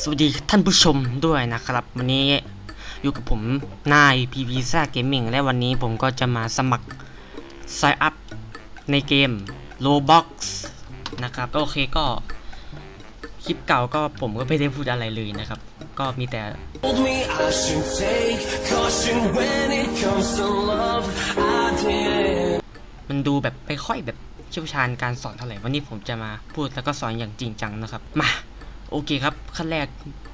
สวัสดีท่านผู้ชมด้วยนะครับ วันนี้อยู่กับผมนาย p p ซ่าเกมมิ่งและวันนี้ผมก็จะมาสมัคร Sign Up ในเกม Roblox นะครับก็โอเคก็ คลิปเก่าก็ผมก็ไม่ได้พูดอะไรเลยนะครับ ก็มีแต่ told me I should take caution when it comes to love. I did. มันดูแบบไม่ค่อยแบบเชี่ยวชาญการสอนเท่าไหร่ วันนี้ผมจะมาพูดแล้วก็สอนอย่างจริงจังนะครับ มา โอเคครับ ขั้นแรก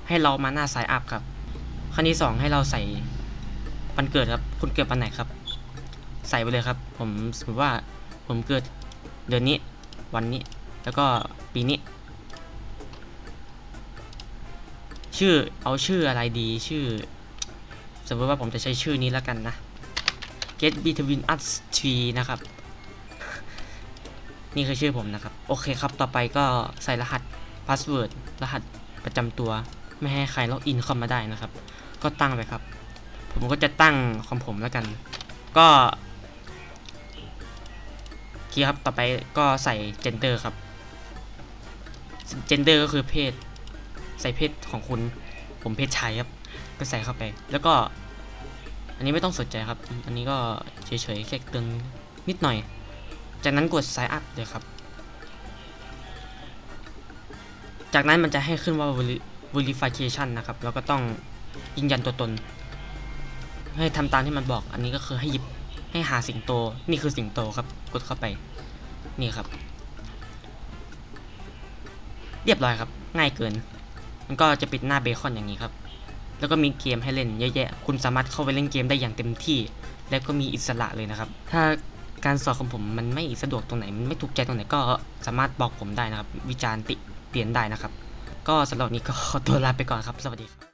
ให้เรามาหน้าสายอัพครับ ขั้นที่สองให้เราใส่วันเกิดครับ คุณเกิดวันไหนครับ ใส่ไปเลยครับ ผมสมมติว่าผมเกิดเดือนนี้ วันนี้ แล้วก็ปีนี้ ชื่อเอาชื่ออะไรดีชื่อ สมมติว่าผมจะใช้ชื่อนี้แล้วกันนะ Get Between Us Tree นะครับ นี่คือชื่อผมนะครับ โอเคครับ ต่อไปก็ใส่รหัส password รหัสประจำตัว ไม่ให้ใครล็อกอินเข้ามาได้นะครับ ก็ตั้งไปครับ ผมก็จะตั้งของผมแล้วกัน ก็โอเคครับต่อไปก็ใส่ gender ครับ gender ก็คือเพศ ใส่เพศของคุณ ผมเพศชายครับ ก็ใส่เข้าไป แล้วก็ อันนี้ไม่ต้องสนใจครับ อันนี้ก็เฉยๆแค่เตือนนิดหน่อย จากนั้นกด sign up เลยครับ จากนั้นมันจะให้ขึ้นว่า verification นะครับ แล้วก็ต้องยืนยันตัวตน ให้ทำตามที่มันบอก อันนี้ก็คือให้หยิบให้หาสิงโต นี่คือสิงโตครับ กดเข้าไป นี่ครับ เรียบร้อยครับ ง่ายเกิน มันก็จะปิดหน้าเบคอนอย่างนี้ครับ แล้วก็มีเกมให้เล่นเยอะแยะ คุณสามารถเข้าไปเล่นเกมได้อย่างเต็มที่ แล้วก็มีอิสระเลยนะครับ ถ้าการสอนของผมมันไม่สะดวกตรงไหน มันไม่ถูกใจตรงไหนก็สามารถบอกผมได้นะครับ วิจารณ์ติ เตียนได้นะครับ ก็สำหรับนนี้ก็ขอตัวลาไปก่อนครับ สวัสดีครับ